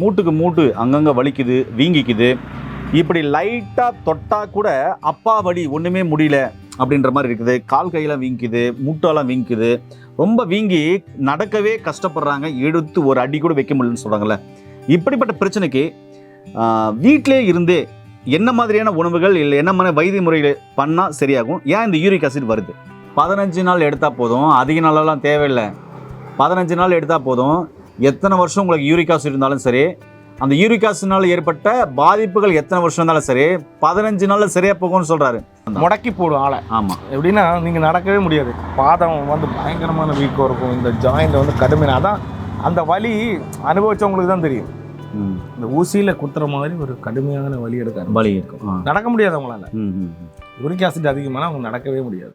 மூட்டுக்கு மூட்டு அங்கங்கே வலிக்குது வீங்கிக்குது. இப்படி லைட்டாக தொட்டால் கூட அப்பா வலி ஒன்றுமே முடியல அப்படின்ற மாதிரி இருக்குது. கால் கையெல்லாம் வீங்கிக்குது மூட்டெல்லாம் வீங்கிக்குது ரொம்ப வீங்கி நடக்கவே கஷ்டப்படுறாங்க. எடுத்து ஒரு அடி கூட வைக்க முடியலன்னு சொல்கிறாங்கல்ல இப்படிப்பட்ட பிரச்சனைக்கு வீட்டிலே இருந்தே என்ன மாதிரியான உணவுகள் இல்லை என்ன மாதிரி வைத்திய முறைகள் பண்ணால் சரியாகும்? ஏன் இந்த யூரிக் அசிட் வருது? பதினஞ்சு நாள் எடுத்தால் போதும். அதிக நாளெல்லாம் தேவையில்லை. பதினஞ்சு நாள் எடுத்தால் போதும். எத்தனை வருஷம் உங்களுக்கு யூரிக் ஆசிட் இருந்தாலும் சரி அந்த யூரிக் ஆசிட்னால ஏற்பட்ட பாதிப்புகள் எத்தனை வருஷம் இருந்தாலும் சரி பதினஞ்சு நாள்ல சரியா போகும்னு சொல்றாரு. முடக்கி போடும் ஆளை. ஆமா. எப்படின்னா நீங்கள் நடக்கவே முடியாது. பாதம் வந்து பயங்கரமான வீக்கம் இருக்கும். இந்த ஜாயிண்ட் வந்து கடுமையான அதான் அந்த வலி அனுபவிச்சவங்களுக்கு தான் தெரியும். இந்த ஊசியில் குத்துற மாதிரி ஒரு கடுமையான வலி எடுக்க வலி இருக்கும். நடக்க முடியாது அவங்களால. யூரிக் ஆசிட் அதிகமான அவங்க நடக்கவே முடியாது.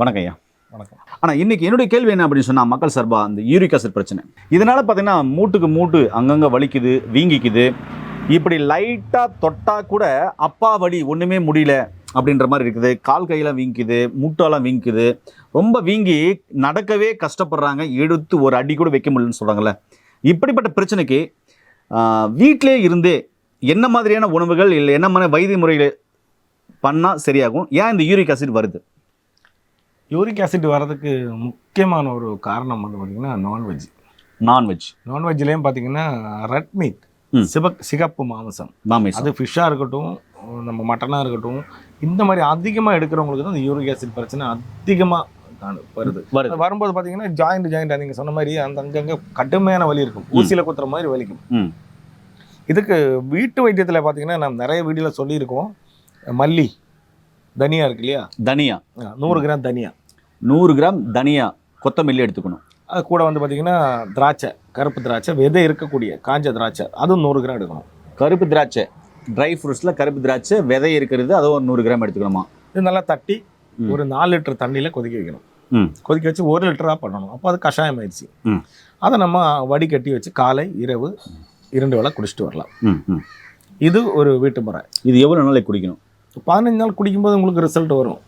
வணக்கம் ஐயா. வணக்கம். ஆனால் இன்றைக்கி என்னுடைய கேள்வி என்ன அப்படின்னு சொன்னால் மக்கள் சார்பாக அந்த யூரிக் ஆசிட் பிரச்சனை. இதனால் பார்த்தீங்கன்னா மூட்டுக்கு மூட்டு அங்கங்கே வலிக்குது வீங்கிக்குது. இப்படி லைட்டாக தொட்டால் கூட அப்பா வலி ஒன்றுமே முடியல அப்படின்ற மாதிரி இருக்குது. கால் கையெல்லாம் வீங்கிக்குது மூட்டெல்லாம் வீங்கிக்குது. ரொம்ப வீங்கி நடக்கவே கஷ்டப்படுறாங்க. எடுத்து ஒரு அடி கூட வைக்க முடியலன்னு சொல்கிறாங்கல்ல இப்படிப்பட்ட பிரச்சனைக்கு வீட்டிலே இருந்தே என்ன மாதிரியான உணவுகள் இல்லை என்ன மாதிரி வைத்திய முறைகள் பண்ணால் சரியாகும்? ஏன் இந்த யூரிக் ஆசிட் வருது? யூரிக் ஆசிட் வர்றதுக்கு முக்கியமான ஒரு காரணம் வந்து பார்த்திங்கன்னா நான்வெஜ் நான்வெஜ் நான்வெஜ்லேயும் பார்த்தீங்கன்னா ரெட் மீட். சிவக் சிகப்பு மாமிசம். அது ஃபிஷ்ஷாக இருக்கட்டும் நம்ம மட்டனாக இருக்கட்டும் இந்த மாதிரி அதிகமாக எடுக்கிறவங்களுக்கு தான் இந்த யூரிக் ஆசிட் பிரச்சனை அதிகமாக வருது. வரும்போது பார்த்தீங்கன்னா ஜாயிண்ட் ஜாயிண்ட் நீங்கள் சொன்ன மாதிரி அந்த அங்கங்கே கடுமையான வலி இருக்கும். ஊசியில் குத்துற மாதிரி வலிக்கும். இதுக்கு வீட்டு வைத்தியத்தில் பார்த்தீங்கன்னா நம்ம நிறைய வீடியோவில் சொல்லியிருக்கோம். மல்லி தனியா இருக்கு இல்லையா? தனியா. நூறு கிராம் தனியா. நூறு கிராம் தனியா கொத்தமல்லி எடுத்துக்கணும். அது கூட வந்து பார்த்தீங்கன்னா திராட்சை கருப்பு திராட்சை விதை இருக்கக்கூடிய காஞ்ச திராட்சை அதுவும் நூறு கிராம் எடுக்கணும். கருப்பு திராட்சை ட்ரை ஃப்ரூட்ஸில் கருப்பு திராட்சை விதை இருக்கிறது அதை ஒரு நூறு கிராம் எடுத்துக்கணுமா? இது நல்லா தட்டி. ஒரு நாலு லிட்டர் தண்ணியில் கொதிக்க வைக்கணும். கொதிக்க வச்சு ஒரு லிட்டராக பண்ணணும். அப்போ அது கஷாயம் ஆயிடுச்சு. அதை நம்ம வடிகட்டி வச்சு காலை இரவு இரண்டு வேளை குடிச்சிட்டு வரலாம். இது ஒரு வீட்டு முறை. இது எவ்வளோ நாளைக்கு குடிக்கணும்? பதினஞ்சு நாள் குடிக்கும்போது உங்களுக்கு ரிசல்ட் வரும்.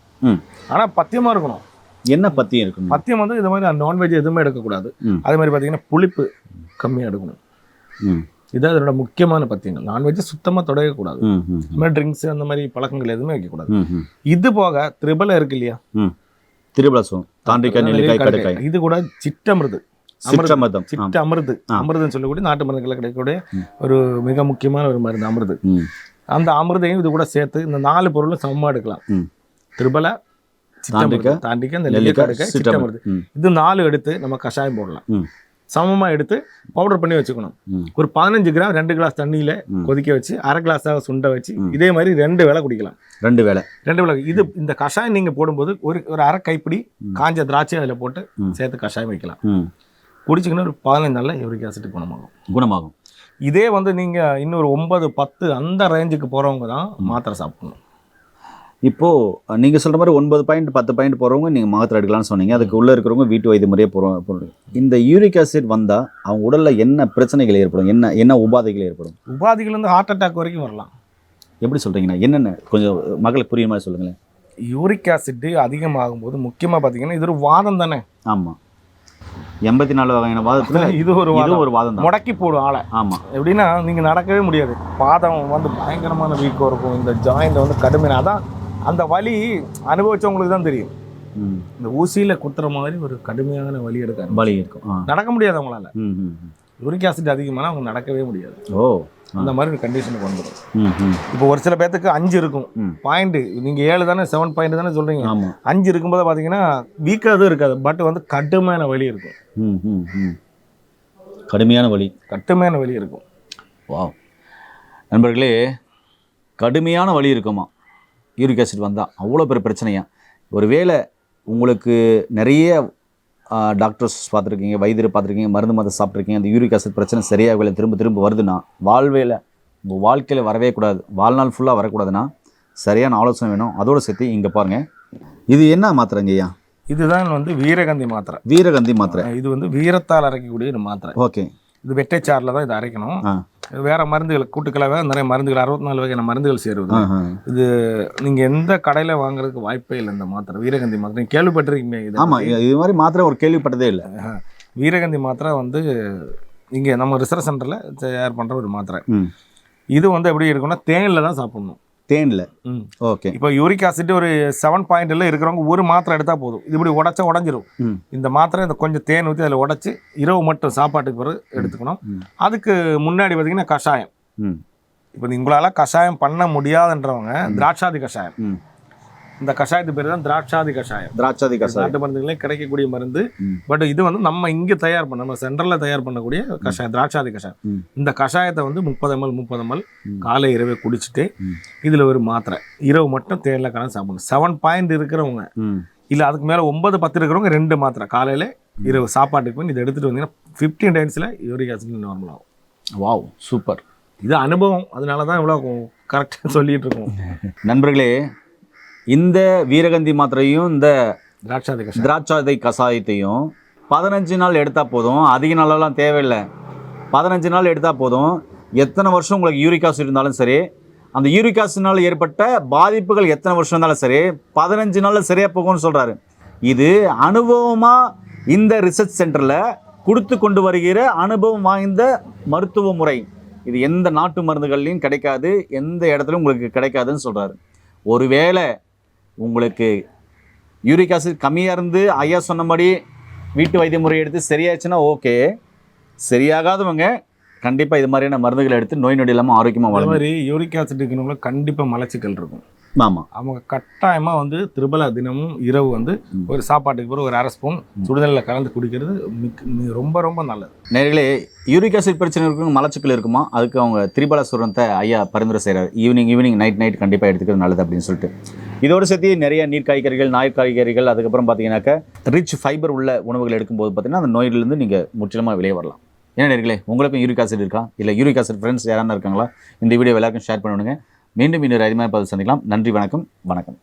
ஆனால் பத்தியமாக இருக்கணும். என்ன பத்தியம் இருக்கணும்? பத்தியம் வந்து இது மாதிரி நான்வெஜ் எதுவுமே எடுக்கக்கூடாது. அதே மாதிரி பார்த்தீங்கன்னா புளிப்பு கம்மியாக எடுக்கணும். ம். இது அதோட முக்கியமான பத்தியங்கள் நான்வெஜ் சுத்தமாக தொடங்கக்கூடாது ம் இந்த மாதிரி ட்ரிங்க்ஸ் அந்த மாதிரி பழக்கங்கள் எதுவுமே வைக்கக்கூடாது. இது போக திரிபல இருக்கு இல்லையா? திருபலசம் தாண்டிக்காய் நெல்லிக்காய் கடுக்காய் இது கூட சிற்றமிருது சிற்றமதம். சிட்ட அமிர்து. அமிர்தம். சொல்லக்கூடிய நாட்டு மருந்துகளில் கிடைக்கக்கூடிய. ஒரு மிக முக்கியமான ஒரு மருந்து அமிர்து. அந்த அமிர்தையும் இது கூட சேர்த்து இந்த நாலு பொருளும் சமமாக எடுக்கலாம். திருபல தாண்டிக்காய், தாண்டிக்க இந்த நெல்லிக்காய் ம். இது நாலு எடுத்து நம்ம கஷாயம் போடலாம். சமமாக எடுத்து பவுடர் பண்ணி வச்சுக்கணும். ஒரு பதினஞ்சு கிராம் ரெண்டு கிளாஸ் தண்ணியில். கொதிக்க வச்சு அரை கிளாஸாக சுண்ட வச்சு. இதே மாதிரி ரெண்டு வேளை குடிக்கலாம். ரெண்டு வேளை. ரெண்டு வேளை. இது இந்த கஷாயம் நீங்கள் போடும்போது ஒரு ஒரு அரை கைப்பிடி. காஞ்ச திராட்சை அதில் போட்டு. சேர்த்து கஷாயம் வைக்கலாம். குடிச்சிங்கன்னா ஒரு பதினஞ்சு நாளில் யூரிக் ஆசிட் குணமாகும். குணமாகும். இதே வந்து நீங்கள் இன்னொரு ஒன்பது பத்து அந்த ரேஞ்சுக்கு போகிறவங்க தான் மாத்திரை சாப்பிடணும். இப்போ அஹ், நீங்க சொல்ற மாதிரி ஒன்பது பாயிண்ட் பத்து பாயிண்ட் போறவங்க நீங்க மாத்திரை எடுக்கலாம்னு சொன்னீங்க. அதுக்கு உள்ள இருக்கிறவங்க வீட்டு வைத்திய முறையே போறோம். இந்த யூரிக் ஆசிட் வந்தா அவங்க உடல்ல என்ன பிரச்சனைகள் ஏற்படும்? என்ன என்ன உபாதைகள் ஏற்படும்? உபாதிகள் வந்து ஹார்ட் அட்டாக் வரைக்கும் வரலாம். எப்படி சொல்றீங்கன்னா என்னென்ன? கொஞ்சம் மக்களுக்கு புரியுற மாதிரி சொல்லுங்களேன். யூரிக் ஆசிட் அதிகமாகும் போது முக்கியமாக பார்த்தீங்கன்னா இது ஒரு வாதம் தானே. ஆமா. எண்பத்தி நாலு வகையான வாதத்துல இது ஒரு இது வாதம். ஒரு வாதம் முடக்கி போடும் ஆளை. ஆமா. எப்படின்னா நீங்கள் நடக்கவே முடியாது. பாதம் வந்து பயங்கரமான வீக்கம் இருக்கும். இந்த ஜாயிண்ட் வந்து கடுமையான அதான் அந்த வலி அனுபவிச்சவங்களுக்கு தான் தெரியும். இந்த ஊசியில் குத்துற மாதிரி ஒரு கடுமையான வலி எடுக்க வலி இருக்கும். நடக்க முடியாது அவங்களால. யூரிக் ஆசிட் அதிகமான அவங்க நடக்கவே முடியாது. ஓ அந்த மாதிரி ஒரு கண்டிஷனுக்கு வந்துடும் ம், ம், இப்போ ஒரு சில பேர்த்துக்கு அஞ்சு இருக்கும். ம். பாயிண்ட் நீங்கள் ஏழு தானே செவன் பாயிண்ட் தானே சொல்கிறீங்க அஞ்சு இருக்கும்போது பார்த்தீங்கன்னா வீக்காக இருக்காது. பட் வந்து கடுமையான வலி இருக்கும். ம், ம், ம். கடுமையான வலி. கடுமையான வலி இருக்கும். வாவ். நண்பர்களே கடுமையான வலி இருக்குமா? யூரிக் ஆசிட் வந்தால் அவ்வளோ பெரிய பிரச்சனையா? ஒருவேளை உங்களுக்கு நிறைய டாக்டர்ஸ் பார்த்துருக்கீங்க வைத்தியர் பார்த்துருக்கீங்க மருந்து மருந்து சாப்பிட்ருக்கீங்க அந்த யூரிக் ஆசிட் பிரச்சனை சரியாகல திரும்ப திரும்ப வருதுன்னா வாழ்வேல உங்கள் வாழ்க்கையில் வரவே கூடாது. வாழ்நாள் ஃபுல்லாக வரக்கூடாதுன்னா சரியான ஆலோசனை வேணும். அதோட சேர்த்து இங்கே பாருங்கள் இது என்ன மாத்திரைங்க ஐயா? இதுதான் வந்து வீரகந்தி மாத்திரை. வீரகந்தி மாத்திரை. இது வந்து வீரத்தால் அரைக்கக்கூடிய ஒரு மாத்திரை. ஓகே. இது வெட்டைச்சாரில் தான் இதை அரைக்கணும். வேற மருந்துகள் கூட்டுக்கலவை நிறைய மருந்துகள் அறுபத்தி நாலு வகையான மருந்துகள் சேருவது. இது நீங்க எந்த கடையில வாங்குறதுக்கு வாய்ப்பே இல்லை இந்த மாத்திரை. வீரகந்தி மாத்திரை. கேள்விப்பட்டிருக்கீங்க இது. ஆமாம் இது மாதிரி மாத்திரை ஒரு கேள்விப்பட்டதே இல்லை. வீரகந்தி மாத்திரை வந்து இங்கே நம்ம ரிசர்ச் சென்டரில் தயார் பண்ணுற ஒரு மாத்திரை. இது வந்து எப்படி இருக்குன்னா தேனில் தான் சாப்பிடணும். தேனில்? ஓகே. இப்போ யூரிக் ஆசிட் ஒரு செவன் பாயிண்ட்ல இருக்கிறவங்க ஒரு மாத்திரை எடுத்தால் போதும். இது இப்படி உடச்சா உடஞ்சிரும். இந்த மாத்திரை இந்த கொஞ்சம் தேன் ஊற்றி அதில் உடச்சி இரவு மட்டும் சாப்பாட்டுக்கு பிறகு எடுத்துக்கணும். அதுக்கு முன்னாடி பார்த்தீங்கன்னா கஷாயம். இப்போ உங்களால் கஷாயம் பண்ண முடியாதுன்றவங்க திராட்சாதி கஷாயம். இந்த கஷாயத்து பேர் தான் திராட்சாதி கஷாயம். திராட்சாதி கசாயம் நாட்டு மருந்துகளே கிடைக்கக்கூடிய மருந்து. பட் இது வந்து நம்ம இங்கே தயார் பண்ண நம்ம சென்ட்ரலில் தயார் பண்ணக்கூடிய கஷாயம் திராட்சாதி கஷாயம். இந்த கஷாயத்தை வந்து முப்பது எம்எல் முப்பது எம்எல். காலை இரவே குடிச்சிட்டு. இதில் ஒரு மாத்திரை. இரவு மட்டும் தேனில் கலந்து சாப்பிடணும். செவன் பாயிண்ட் இருக்கிறவங்க. இல்லை அதுக்கு மேலே ஒன்பது பத்து இருக்கிறவங்க ரெண்டு மாத்திரை. காலையில் இரவு சாப்பாட்டுக்கு போய் இதை எடுத்துகிட்டு வந்தீங்கன்னா ஃபிஃப்டீன் டைம்ஸில் யூரிக் ஆசிட் நார்மல் ஆகும். Wow super. இது அனுபவம். அதனால தான் இவ்வளோ கரெக்டாக சொல்லிட்டு இருக்கோம். நண்பர்களே இந்த வீரகந்தி மாத்திரையும் இந்த திராட்சாதி திராட்சாதை கஷாயத்தையும் பதினஞ்சு நாள் எடுத்தால் போதும். அதிக நாளெல்லாம் தேவையில்லை. பதினஞ்சு நாள் எடுத்தால் போதும். எத்தனை வருஷம் உங்களுக்கு யூரிக் ஆசிட் இருந்தாலும் சரி அந்த யூரிக் ஆசிட்னால ஏற்பட்ட பாதிப்புகள் எத்தனை வருஷம் இருந்தாலும் சரி பதினஞ்சு நாளில் சரியாக போகும்னு சொல்கிறாரு இது அனுபவமாக இந்த ரிசர்ச் சென்டரில் கொடுத்து கொண்டு வருகிற அனுபவம் வாய்ந்த மருத்துவ முறை. இது எந்த நாட்டு மருந்துகள்லையும் கிடைக்காது எந்த இடத்துலையும் உங்களுக்கு கிடைக்காதுன்னு சொல்கிறாரு ஒருவேளை உங்களுக்கு யூரிக் ஆசிட் கம்மியாக இருந்து ஐயா சொன்னபடி வீட்டு வைத்திய முறை எடுத்து சரியாச்சுன்னா ஓகே. சரியாகாதவங்க கண்டிப்பாக இது மாதிரியான மருந்துகளை எடுத்து நோய் நொடி இல்லாமல் ஆரோக்கியமாக வாழணும் மாதிரி யூரிக் ஆசிட் இருக்கிறவங்களுக்கு கண்டிப்பாக மலச்சிக்கல் இருக்கும். ஆமாம் அவங்க கட்டாயமாக வந்து திருபலா தினமும் இரவு வந்து. ஒரு சாப்பாட்டுக்கு பிறகு ஒரு அரை ஸ்பூன் சுடுதண்ணில் கலந்து குடிக்கிறது மிக்- ரொம்ப ரொம்ப நல்லது. நேர்களே யூரிக் ஆசிட் பிரச்சனை இருக்கவங்க மலச்சிக்கல் இருக்குமா? அதுக்கு அவங்க திரிபல சுரத்தை ஐயா பரிந்துரை செய்கிறார் ஈவினிங் ஈவினிங் நைட் நைட் கண்டிப்பாக எடுத்துக்கிறது நல்லது அப்படின்னு சொல்லிட்டு. இதோடு சேர்த்து நிறைய நீர் காய்கறிகள் நாய் காய்கறிகள் அதுக்கப்புறம் பார்த்தீங்கன்னாக்கா ரிச் ஃபைபர் உள்ள உணவுகள் எடுக்கும்போது பார்த்தீங்கன்னா அந்த நோயிலிருந்து நீங்கள் முற்றிலுமாக வெளியே வரலாம். ஏன்னா நேர்களே உங்களுக்கும் யூரிக் ஆசிட் இருக்கா? இல்லை யூரிக் ஆசிட் ஃப்ரெண்ட்ஸ் யாரான இருக்காங்களா? இந்த வீடியோ எல்லாருக்கும் ஷேர் பண்ணுங்க மீண்டும் இன்னொரு அதிகமாக பதில் சந்திக்கலாம். நன்றி வணக்கம் வணக்கம்.